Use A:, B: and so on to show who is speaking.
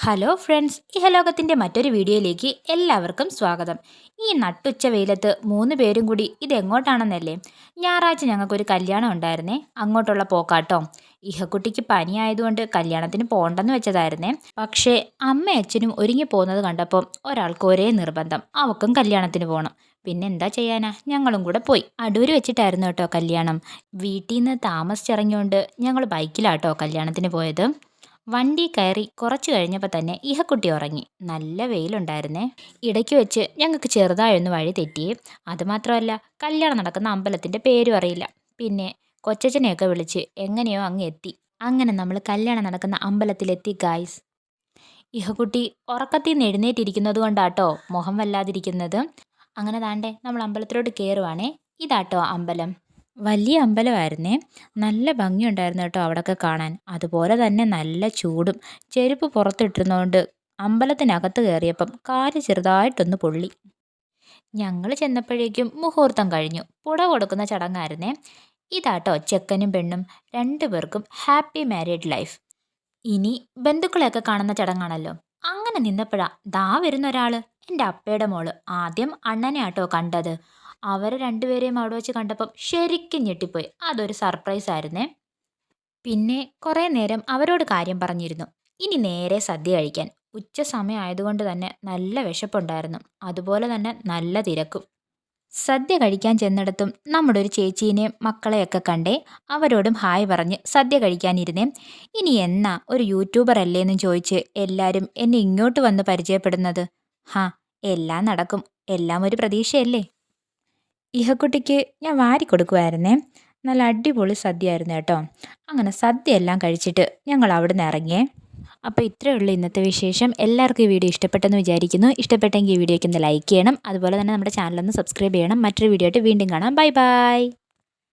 A: Hello friends ഇഹലോകത്തിന്റെ മറ്റൊരു വീഡിയോയിലേക്ക് എല്ലാവർക്കും സ്വാഗതം. ഈ നട്ടുച്ച വെയിലത്ത് മൂന്ന് പേരും കൂടി ഇതെങ്ങോട്ടാണെന്നല്ലേ? ഞായറാഴ്ച ഞങ്ങൾക്കൊരു കല്യാണം ഉണ്ടായിരുന്നേ അങ്ങോട്ടുള്ള പോക്കാട്ടോ. ഇഹക്കുട്ടിക്ക് പനിയായതുകൊണ്ട് കല്യാണത്തിന് പോകണ്ടെന്ന് വെച്ചതായിരുന്നേ. പക്ഷേ അമ്മ അച്ഛനും ഒരുങ്ങി പോകുന്നത് കണ്ടപ്പോൾ ഒരാൾക്ക് ഒരേ നിർബന്ധം അവക്കും കല്യാണത്തിന് പോകണം പിന്നെ എന്താ ചെയ്യാനാ? ഞങ്ങളും കൂടെ പോയി. അടൂര് വെച്ചിട്ടായിരുന്നു കേട്ടോ കല്യാണം. വീട്ടിൽ നിന്ന് താമസിച്ചിറങ്ങിയോണ്ട് ഞങ്ങൾ ബൈക്കിലാട്ടോ കല്യാണത്തിന് പോയത്. വണ്ടി കയറി കുറച്ചു കഴിഞ്ഞപ്പോൾ തന്നെ ഇഹക്കുട്ടി ഉറങ്ങി. നല്ല വെയിലുണ്ടായിരുന്നേ. ഇടയ്ക്ക് വെച്ച് ഞങ്ങൾക്ക് ചെറുതായൊന്ന് വഴി തെറ്റിയേ. അതുമാത്രമല്ല കല്യാണം നടക്കുന്ന അമ്പലത്തിന്റെ പേരും അറിയില്ല. പിന്നെ കൊച്ചച്ഛനെയൊക്കെ വിളിച്ച് എങ്ങനെയോ അങ്ങ് എത്തി. അങ്ങനെ നമ്മൾ കല്യാണം നടക്കുന്ന അമ്പലത്തിലെത്തി ഗായ്സ് ഇഹക്കുട്ടി ഉറക്കത്തിൽ നിന്ന് എഴുന്നേറ്റിരിക്കുന്നത് കൊണ്ടാട്ടോ മുഖം വല്ലാതിരിക്കുന്നത്? അങ്ങനെ താണ്ടേ നമ്മൾ അമ്പലത്തിലോട്ട് കയറുവാണേ ഇതാട്ടോ അമ്പലം. വലിയ അമ്പലമായിരുന്നേ. നല്ല ഭംഗിയുണ്ടായിരുന്നു കേട്ടോ അവിടെയൊക്കെ കാണാൻ. അതുപോലെ തന്നെ നല്ല ചൂടും. ചെരുപ്പ് പുറത്തിട്ടിരുന്നതുകൊണ്ട് അമ്പലത്തിനകത്ത് കയറിയപ്പം കാൽ ചെറുതായിട്ടൊന്ന് പൊള്ളി. ഞങ്ങൾ ചെന്നപ്പോഴേക്കും മുഹൂർത്തം കഴിഞ്ഞു. പുട കൊടുക്കുന്ന ചടങ്ങായിരുന്നേ. ഇതാട്ടോ ചെക്കനും പെണ്ണും രണ്ടു പേർക്കും ഹാപ്പി മാരീഡ് ലൈഫ്. ഇനി ബന്ധുക്കളെയൊക്കെ കാണുന്ന ചടങ്ങാണല്ലോ. അങ്ങനെ നിന്നപ്പോഴാ ദാ വരുന്ന ഒരാൾ എന്റെ അപ്പയുടെ മോൾ. ആദ്യം അണ്ണനെ ആട്ടോ കണ്ടത്. അവരെ രണ്ടുപേരെയും അവിടെ വെച്ച് കണ്ടപ്പം ശരിക്കും ഞെട്ടിപ്പോയി. അതൊരു സർപ്രൈസ് ആയിരുന്നേ. പിന്നെ കുറേ നേരം അവരോട് കാര്യം പറഞ്ഞിരുന്നു. ഇനി നേരെ സദ്യ കഴിക്കാൻ. ഉച്ച സമയം ആയതുകൊണ്ട് തന്നെ നല്ല വിശപ്പുണ്ടായിരുന്നു. അതുപോലെ തന്നെ നല്ല തിരക്കും. സദ്യ കഴിക്കാൻ ചെന്നിടത്തും നമ്മുടെ ഒരു ചേച്ചീനെയും മക്കളെയൊക്കെ കണ്ടേ അവരോടും ഹായ് പറഞ്ഞ് സദ്യ കഴിക്കാനിരുന്നേ. ഇനി എന്നാ ഒരു യൂട്യൂബർ അല്ലേന്ന് ചോദിച്ച് എല്ലാവരും എന്നെ ഇങ്ങോട്ട് വന്ന് പരിചയപ്പെടുന്നത്. ഹാ എല്ലാം നടക്കും. എല്ലാം ഒരു പ്രതീക്ഷയല്ലേ? ഇഹക്കുട്ടിക്ക് ഞാൻ വാരി കൊടുക്കുമായിരുന്നേ നല്ല അടിപൊളി സദ്യ ആയിരുന്നു കേട്ടോ. അങ്ങനെ സദ്യ എല്ലാം കഴിച്ചിട്ട് ഞങ്ങൾ അവിടെ നിന്ന് ഇറങ്ങിയേ. അപ്പോൾ ഇത്രയേ ഉള്ളൂ ഇന്നത്തെ വിശേഷം. എല്ലാവർക്കും ഈ വീഡിയോ ഇഷ്ടപ്പെട്ടെന്ന് വിചാരിക്കുന്നു. ഇഷ്ടപ്പെട്ടെങ്കിൽ ഈ വീഡിയോയ്ക്ക് ഒന്ന് ലൈക്ക് ചെയ്യണം. അതുപോലെ തന്നെ നമ്മുടെ ചാനലൊന്ന് സബ്സ്ക്രൈബ് ചെയ്യണം. മറ്റൊരു വീഡിയോ ആയിട്ട് വീണ്ടും കാണാം. Bye bye